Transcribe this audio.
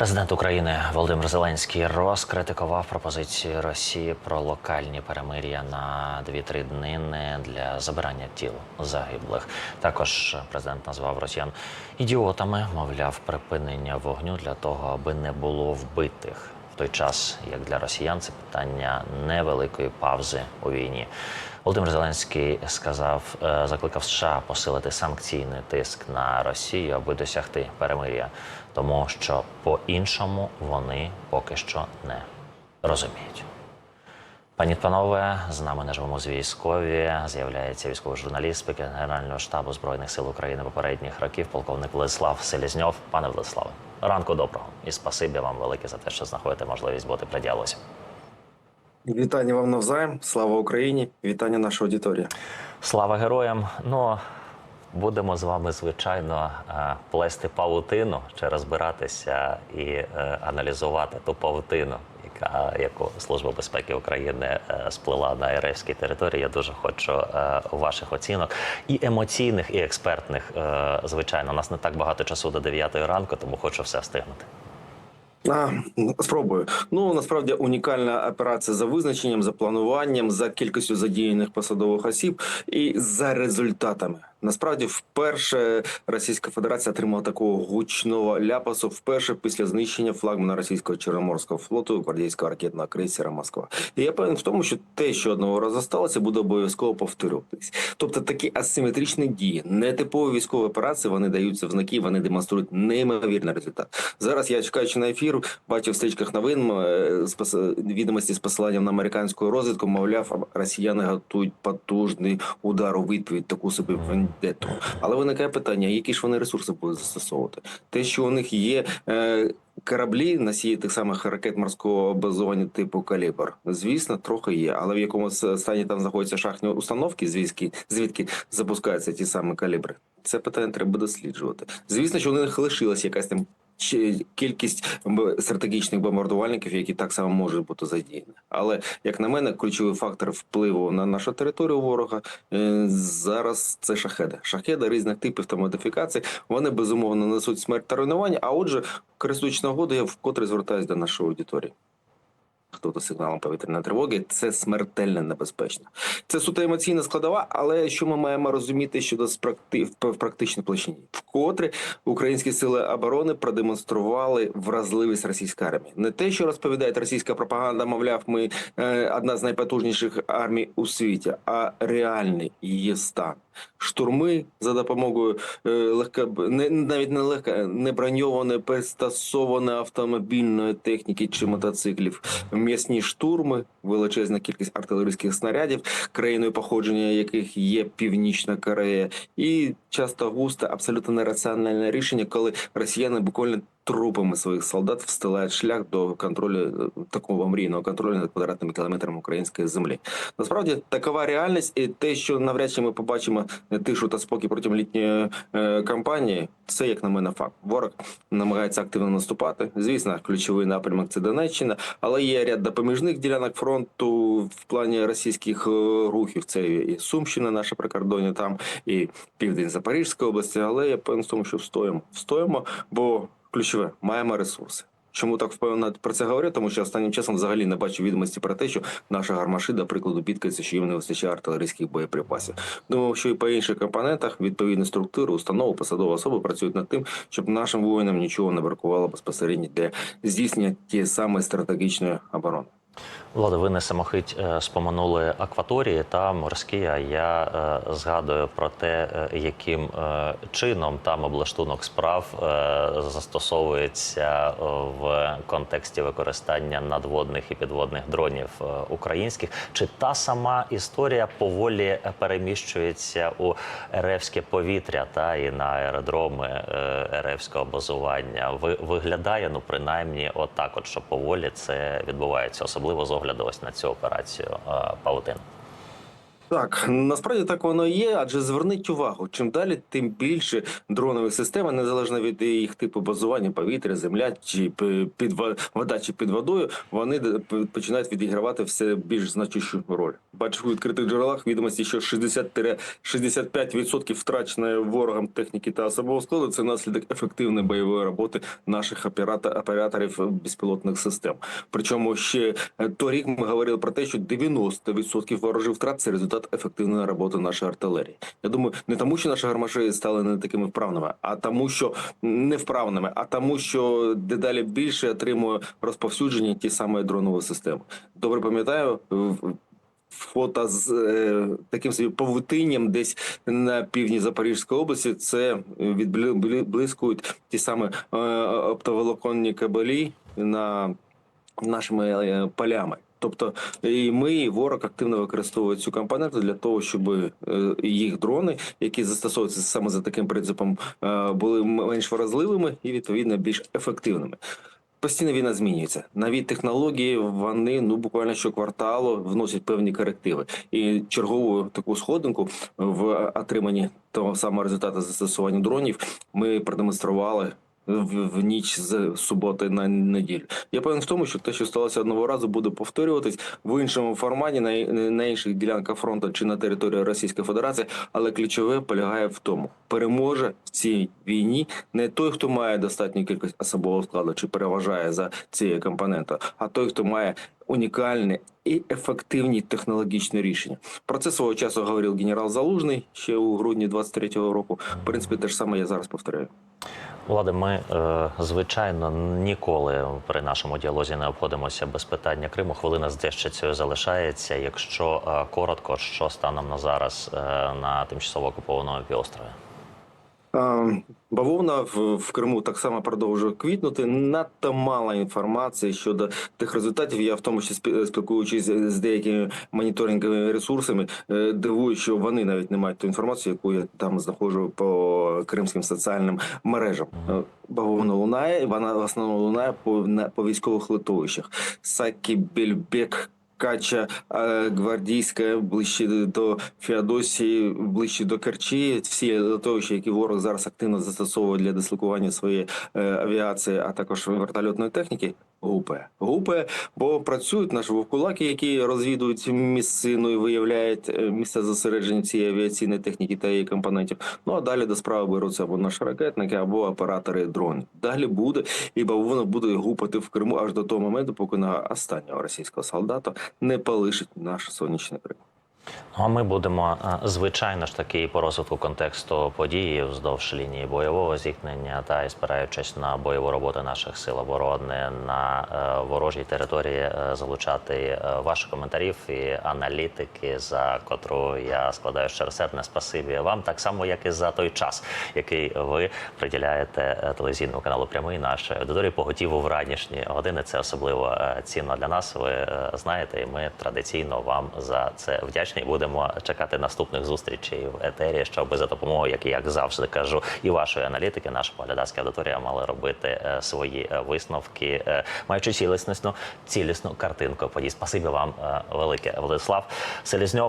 Президент України Володимир Зеленський розкритикував пропозицію Росії про локальні перемир'я на 2-3 днини для забирання тіл загиблих. Також президент назвав росіян ідіотами, мовляв, припинення вогню для того, аби не було вбитих. В той час, як для росіян, це питання невеликої паузи у війні. Володимир Зеленський сказав, е, закликав США посилити санкційний тиск на Росію, аби досягти перемир'я, тому що по-іншому вони поки що не розуміють. Пані панове, з нами на живому зв'язкові з'являється військовий журналіст, спікер Генерального штабу збройних сил України попередніх років, полковник Владислав Селізньов. Пане Владиславе, ранку доброго і спасибі вам велике за те, що знаходите можливість бути при діалозі. Вітання вам навзаєм. Слава Україні! Вітання нашої аудиторії. Слава героям! Ну будемо з вами звичайно е, плести павутину чи розбиратися і е, аналізувати ту павутину, яка яку служба безпеки України е, сплела на РФській території. Я дуже хочу ваших оцінок і емоційних, і експертних. Звичайно, у нас не так багато часу до 9 ранку, тому хочу все встигнути. А, спробую. Ну насправді унікальна операція за визначенням, за плануванням, за кількістю задіяних посадових осіб і за результатами. Насправді, вперше Російська Федерація отримала такого гучного ляпасу вперше після знищення флагмана російського чорноморського флоту гвардійського ракетного крейсера Москва. І я певен в тому, що те, що одного разу сталося, буде обов'язково повторюватись. Тобто такі асиметричні дії, нетипові військові операції, вони даються в знаки, вони демонструють неймовірний результат. Зараз я чекаючи на ефір, бачив в стрічках новин е, відомості з посиланням на американську розвідку. Мовляв, росіяни готують потужний удар у відповідь таку собі вендетту. Але виникає питання: які ж вони ресурси будуть застосовувати? Те, що у них є. Е, Кораблі носії тих самих ракет морського базування типу калібр, звісно, трохи є, але в якому стані там знаходяться шахтні установки, звідки звідки запускаються ті самі калібри. Це питання треба досліджувати. Звісно, що у них лишилась якась там кількість стратегічних бомбардувальників, які так само можуть бути задіяні. Але як на мене, ключовий фактор впливу на нашу територію ворога е, зараз це шахеди. Шахеди різних типів та модифікацій. Вони безумовно несуть смерть та руйнування. А отже, користуючись нагодою, я вкотре звертаюся до нашої аудиторії. Хто до сигналом повітряної тривоги, це смертельно небезпечно. Це суто емоційна складова, але що ми маємо розуміти щодо спракти... в практичній площині? Вкотре українські сили оборони продемонстрували вразливість російської армії. Не те, що розповідає російська пропаганда, мовляв, ми е, одна з найпотужніших армій у світі, а реальний її стан. Штурми за допомогою е, легка не навіть не легка, не броньованої, пристосованої автомобільної техніки чи мотоциклів. М'ясні штурми, величезна кількість артилерійських снарядів, країною походження яких є Північна Корея, і часто густо абсолютно нераціональне рішення, коли росіяни буквально трупами своїх солдат встилають шлях до контролю е, такого мрійного контролю над квадратними кілометрами української землі. Насправді такова реальність, і те, що навряд чи ми побачимо тишу та спокій протягом літньої е, кампанії, це як на мене факт. Ворог намагається активно наступати. Звісно, ключовий напрямок це Донеччина, але є ряд допоміжних ділянок фронту в плані російських е, рухів. Це і Сумщина, наша прикордоння, там і південь Запорізької області. Але я певен в тому, що встоїмо. Встоїмо, бо ключове маємо ресурси. Чому так впевнено про це говорю? Тому що останнім часом взагалі не бачу відомості про те, що наша гармаші, до прикладу, бідкається, що їм не вистачає артилерійських боєприпасів. Думаю, що і по інших компонентах відповідні структури, установи, посадові особи працюють над тим, щоб нашим воїнам нічого не бракувало безпосередньо для здійснення тієї самої стратегічної оборони. Влада, ви не самохить е, споминули акваторії та морські. А я е, згадую про те, е, яким чином там облаштунок справ застосовується в контексті використання надводних і підводних дронів українських. Чи та сама історія поволі переміщується у РФське повітря та і на аеродроми е, РФського базування? Ви виглядає ну принаймні отак, от що поволі це відбувається, особливо з огляду ось на цю операцію е, Павутин. Так, насправді так воно є, адже зверніть увагу, чим далі, тим більше дронові системи, незалежно від їх типу базування, повітря, земля чи під вода чи під водою, вони починають відігравати все більш значущу роль. Бачу у відкритих джерелах відомості, що 60-65% втраченої ворогом техніки та особового складу це наслідок ефективної бойової роботи наших операторів безпілотних систем. Причому ще е, торік ми говорили про те, що 90% ворожих втрат це результат ефективної роботи нашої артилерії. Я думаю, не тому, що наші гармаші стали не такими вправними, а тому, що не вправними, а тому, що дедалі більше отримує розповсюдження ті самі дронові системи. Добре пам'ятаю. Фото з е, таким собі павутинням десь на півдні Запорізької області це відблискують ті самі е, оптоволоконні кабелі на нашими е, полями. Тобто і ми, ворог активно використовує цю компоненту для того, щоб е, їх дрони, які застосовуються саме за таким принципом, е, були менш вразливими і відповідно більш ефективними. Постійно війна змінюється. Нові технології вони ну буквально щокварталу вносять певні корективи. І чергову таку сходинку в отриманні того самого результату застосування дронів ми продемонстрували в, в ніч з суботи на неділю. Я певен в тому, що те, що сталося одного разу, буде повторюватись в іншому форматі на, на інших ділянках фронту чи на території Російської Федерації, але ключове полягає в тому, переможе в цій війні не той, хто має достатню кількість особового складу чи переважає за цією компонентою, а той, хто має унікальне і ефективні технологічні рішення. Про це свого часу говорив генерал Залужний ще у грудні 23-го року. В принципі, те ж саме я зараз повторяю. Влади, ми е, звичайно ніколи при нашому діалозі не обходимося без питання Криму. Хвилина з дещицею залишається. Якщо е, коротко, що станом на зараз е, на тимчасово окупованому півострові? Бавовна в, в Криму так само продовжує квітнути. Надто мало інформації щодо тих результатів. Я в тому числі спілкуючись з деякими моніторинговими ресурсами, е, дивую, що вони навіть не мають ту інформацію, яку я там знаходжу по кримським соціальним мережам. Е, Бавовна лунає, вона в основному лунає по на по військових литовищах. Сакі Бельбек. Кача гвардійська ближче до Феодосії, ближче до Керчі. Всі литовища, які ворог зараз активно застосовує для дислокування своєї е, авіації, а також вертольотної техніки. Гупе, гупе, бо працюють наші вовкулаки, які розвідують місцину і виявляють е, місця зосередження цієї авіаційної техніки та її компонентів. Ну а далі до справи беруться або наші ракетники, або оператори дронів. Далі буде, і бавовна буде гупати в Криму аж до того моменту, поки на останнього російського солдата не полишить наше сонячне Крим. Ну, а ми будемо е, звичайно ж таки по розвитку контексту події вздовж лінії бойового зіткнення та і спираючись на бойову роботу наших сил оборони на е, ворожій території, е, залучати ваші коментарів і аналітики, за котру я складаю щиросердне спасибі вам, так само як і за той час, який ви приділяєте телевізійному каналу прямий нашій аудиторії поготіву в ранішні години. Це особливо цінно для нас. Ви знаєте, і ми традиційно вам за це вдячні. Будемо чекати наступних зустрічей в етері, щоб за допомогою, як як завжди кажу, і вашої аналітики, наша поглядацька аудиторія мали робити е, свої е, висновки, е, маючи цілісну цілісну картинку подій. Спасибі вам велике, Владислав Селізньов.